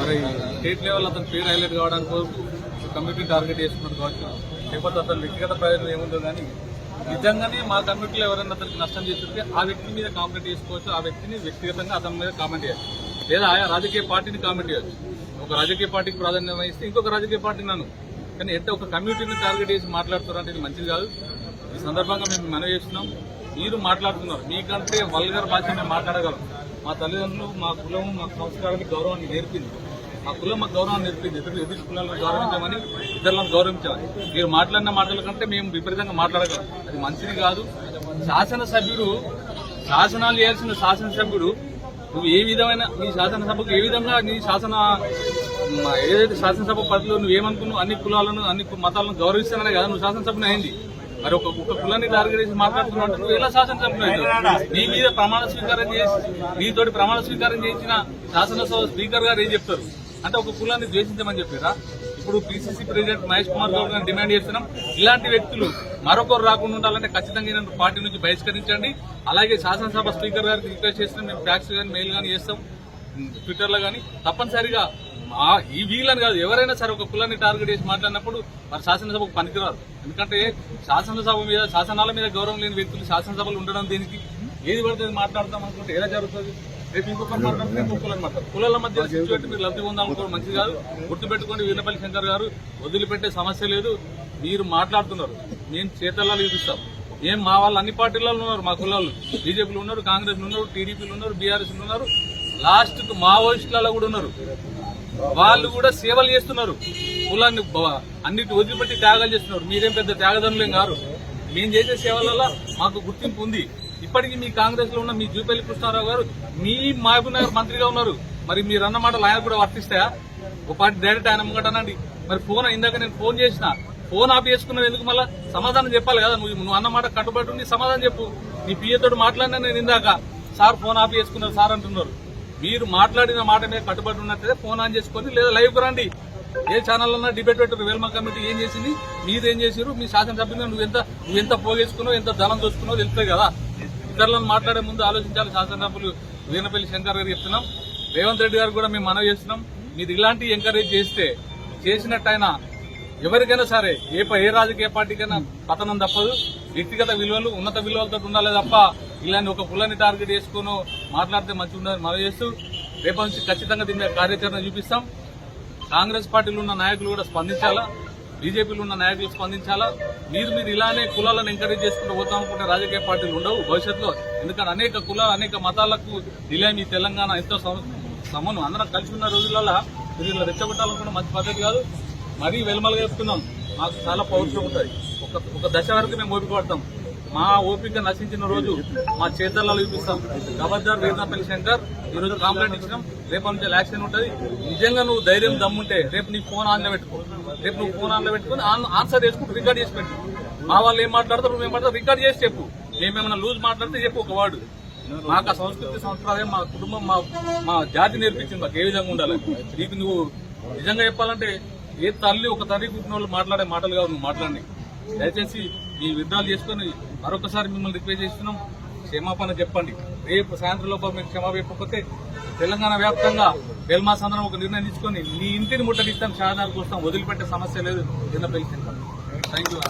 మరి state level అతని పేరు హైలైట్ కావడానికి కమిటీ టార్గెట్ చేసుకున్నాడు కావచ్చు. లేకపోతే అతని వ్యక్తిగత ప్రయోజనం ఏముందో కానీ నిజంగానే మా కమిటీలో ఎవరైనా అతనికి నష్టం చేస్తుంటే ఆ వ్యక్తి మీద కామెంట్ చేసుకోవచ్చు. ఆ వ్యక్తిని వ్యక్తిగతంగా అతని మీద కామెంట్ చేయాలి. లేదా ఆయా రాజకీయ పార్టీని కామెంట్ చేయొచ్చు. ఒక రాజకీయ పార్టీకి ప్రాధాన్యత వహిస్తే ఇంకొక రాజకీయ పార్టీ నన్ను. కానీ ఎంత ఒక కమ్యూనిటీని టార్గెట్ చేసి మాట్లాడుతున్నారంటే ఇది మంచిది కాదు. ఈ సందర్భంగా మేము మనవి చేస్తున్నాం. మీరు మాట్లాడుతున్నారు. మీకంటే వల్గర్ భాష మేము మాట్లాడగలం. మా తల్లిదండ్రులు మా కులం మా సంస్కారానికి గౌరవాన్ని నేర్పింది. మా కులం మా గౌరవాన్ని నేర్పింది. ఇతరులు ఎదురు కులాలను గౌరవించమని ఇతరులను గౌరవించాలి. మీరు మాట్లాడిన మాటల కంటే మేము విపరీతంగా మాట్లాడగలం. అది మంచిది కాదు. శాసనసభ్యుడు శాసనాలు చేయాల్సిన శాసనసభ్యుడు నువ్వు ఏ విధమైన నీ శాసనసభకు ఏ విధంగా నీ శాసన ఏదైతే శాసనసభ పరిధిలో నువ్వు ఏమనుకున్నావు అన్ని కులాలను అన్ని మతాలను గౌరవిస్తాననే కదా నువ్వు శాసనసభను అయింది. మరి ఒక ఒక కులాన్ని టార్గెట్ చేసి మాట్లాడుతున్నట్టు నువ్వు ఎలా శాసనసభ్యులు అయ్యావు? నీ మీద ప్రమాణ స్వీకారం చేసి నీతోటి ప్రమాణ స్వీకారం చేసిన శాసనసభ స్పీకర్ గారు ఏం చెప్తారు? అంటే ఒక కులాన్ని ద్వేషించమని చెప్పారా? ఇప్పుడు పిసిసి ప్రెసిడెంట్ మహేష్ కుమార్ గౌడ్ గారిని డిమాండ్ చేస్తున్నాం. ఇలాంటి వ్యక్తులు మరొకరు రాకుండా ఉండాలంటే ఖచ్చితంగా నేను పార్టీ నుంచి బహిష్కరించండి. అలాగే శాసనసభ స్పీకర్ గారికి రిక్వెస్ట్ చేస్తున్నాం. మేము ఫ్యాక్స్ కానీ మెయిల్ కానీ చేస్తాం. ట్విట్టర్లో కానీ తప్పనిసరిగా మా ఈ వీళ్ళని కాదు. ఎవరైనా సరే ఒక కులాన్ని టార్గెట్ చేసి మాట్లాడినప్పుడు మరి శాసనసభకు పనికిరారు ఎందుకంటే శాసనసభ మీద శాసనాల మీద గౌరవం లేని వ్యక్తులు శాసనసభలు ఉండడం దీనికి? ఏది పడితే అది మాట్లాడతాం అనుకుంటే ఎలా జరుగుతుంది? రేపు ఇంకొకరు మాట్లాడితే ఇంకొక కులాన్ని మాట్లాడతారు. కులాల మధ్య మీరు లబ్ధి పొందాలనుకోవడం మంచిది కాదు. గుర్తుపెట్టుకోండి వీరపల్లి శంకర్ గారు వదిలిపెట్టే సమస్య లేదు. మీరు మాట్లాడుతున్నారు. మేము చేతల్లో చూపిస్తాం. ఏం మా వాళ్ళు అన్ని పార్టీలలో ఉన్నారు మా కులాలు. బీజేపీలు ఉన్నారు కాంగ్రెస్ ఉన్నారు టీడీపీలు ఉన్నారు బీఆర్ఎస్ ఉన్నారు. లాస్ట్కు మావోయిస్టులలో కూడా ఉన్నారు. వాళ్ళు కూడా సేవలు చేస్తున్నారు. కులాన్ని అన్నిటి వదిలిపెట్టి త్యాగాలు చేస్తున్నారు. మీరేం పెద్ద త్యాగదనులేం గారు మేము చేసే సేవల మాకు గుర్తింపు ఉంది. ఇప్పటికీ మీ కాంగ్రెస్లో ఉన్న మీ జూపల్లి కృష్ణారావు గారు మీ మహబూబ్ నగర్ మంత్రిగా ఉన్నారు. మరి మీరు అన్న మాటలు ఆయన కూడా వర్తిస్తాయా? ఒక పార్టీ డైరెక్ట్ ఆయన ముంగటనండి మరి ఫోన్ ఇందాక నేను ఫోన్ చేసిన. ఫోన్ ఆఫ్ చేసుకున్నావు ఎందుకు మళ్ళా? సమాధానం చెప్పాలి కదా నువ్వు. నువ్వు అన్నమాట కట్టుబడి ఉండి సమాధానం చెప్పు. నీ పిఏతో మాట్లాడినా నేను ఇందాక. సార్ ఫోన్ ఆఫ్ చేసుకున్నారు సార్ అంటున్నారు. మీరు మాట్లాడిన మాట మీద కట్టుబడి ఉన్నట్లయితే ఫోన్ ఆన్ చేసుకొని లేదా లైవ్ రండి. ఏ ఛానల్ అన్నా డిబేట్ పెట్టారు వేల్మా కమిటీ ఏం చేసింది? మీరేం చేసారు మీ శాసనసభ్యులు నువ్వు ఎంత నువ్వు ఎంత పోగేసుకున్నావు? ఎంత ధనం చూసుకున్నావు తెలుస్తుంది కదా. ఇతరులను మాట్లాడే ముందు ఆలోచించాలి. శాసనసభ్యులు వీనపల్లి శంకర్ గారు చెప్తున్నాం. రేవంత్ రెడ్డి గారు కూడా మేము మనవి చేస్తున్నాం. మీరు ఇలాంటి ఎంకరేజ్ చేస్తే చేసినట్టయినా ఎవరికైనా సరే ఏ ఏ రాజకీయ పార్టీకైనా పతనం తప్పదు. వ్యక్తిగత విలువలు ఉన్నత విలువలతో ఉండాలి తప్ప ఇలాంటి ఒక కులాన్ని టార్గెట్ చేసుకుని మాట్లాడితే మంచి ఉండదని మనం చేస్తూ రేపటి నుంచి ఖచ్చితంగా దీని మీద కార్యాచరణ చూపిస్తాం. కాంగ్రెస్ పార్టీలో ఉన్న నాయకులు కూడా స్పందించాలా? బీజేపీలో ఉన్న నాయకులు స్పందించాలా? మీరు మీరు ఇలానే కులాలను ఎంకరేజ్ చేసుకుంటూ పోతాం అనుకుంటే రాజకీయ పార్టీలు ఉండవు భవిష్యత్తులో. ఎందుకంటే అనేక కులాలు అనేక మతాలకు నిలయం ఈ తెలంగాణ ఎంతో సమ- సమను అందరం కలిసి ఉన్న రోజులలో మీరు ఇలా రెచ్చగొట్టాలనుకున్న మంచి పద్ధతి కాదు. మరీ వెలుమలుగా చెప్తున్నాం మాకు చాలా పౌరుషం ఉంటుంది. ఒక ఒక దశ వరకు మేము ఓపిక పడతాం. మా ఓపిక నశించిన రోజు మా చేతల్లో చూపిస్తాం. గవర్నర్ వీరపల్లి శంకర్ ఈ రోజు కంప్లైంట్ ఇచ్చినాం. రేపు నుంచి యాక్షన్ ఉంటుంది. నిజంగా నువ్వు ధైర్యం దమ్ముంటే రేపు నీ ఫోన్ ఆన్లో పెట్టుకో. రేపు నువ్వు ఫోన్ ఆన్లో పెట్టుకుని ఆన్- ఆన్సర్ చేసుకుంటూ రికార్డ్ చేసి పెట్టు. మా వాళ్ళు ఏం మాట్లాడతారు నువ్వు ఏం మాట్లాడతారు రికార్డ్ చేసి చెప్పు. మేమేమైనా లూజ్ మాట్లాడితే చెప్పు ఒక వాడు మాకు ఆ సంస్కృతి సంప్రదాయం మా కుటుంబం మా మా జాతి నేర్పించింది మాకు ఏ విధంగా ఉండాలి? నీకు నువ్వు నిజంగా చెప్పాలంటే ఏ తల్లి ఒక తల్లి పుట్టిన వాళ్ళు మాట్లాడే మాటలు కావు నువ్వు మాట్లాడి దయచేసి ఈ విధాలు చేసుకొని మరొకసారి మిమ్మల్ని రిక్వెస్ట్ చేస్తున్నాం. క్షమాపణ చెప్పండి. రేపు సాయంత్రం లోపల మీరు క్షమాపణ చెప్పకపోతే తెలంగాణ వ్యాప్తంగా వెల్మాస్ అందరం ఒక నిర్ణయం తీసుకొని మీ ఇంటిని ముట్టడిస్తాం షాదార్ కోసం వదిలిపెట్టే సమస్య లేదు. చిన్న పెళ్ళి థ్యాంక్ యూ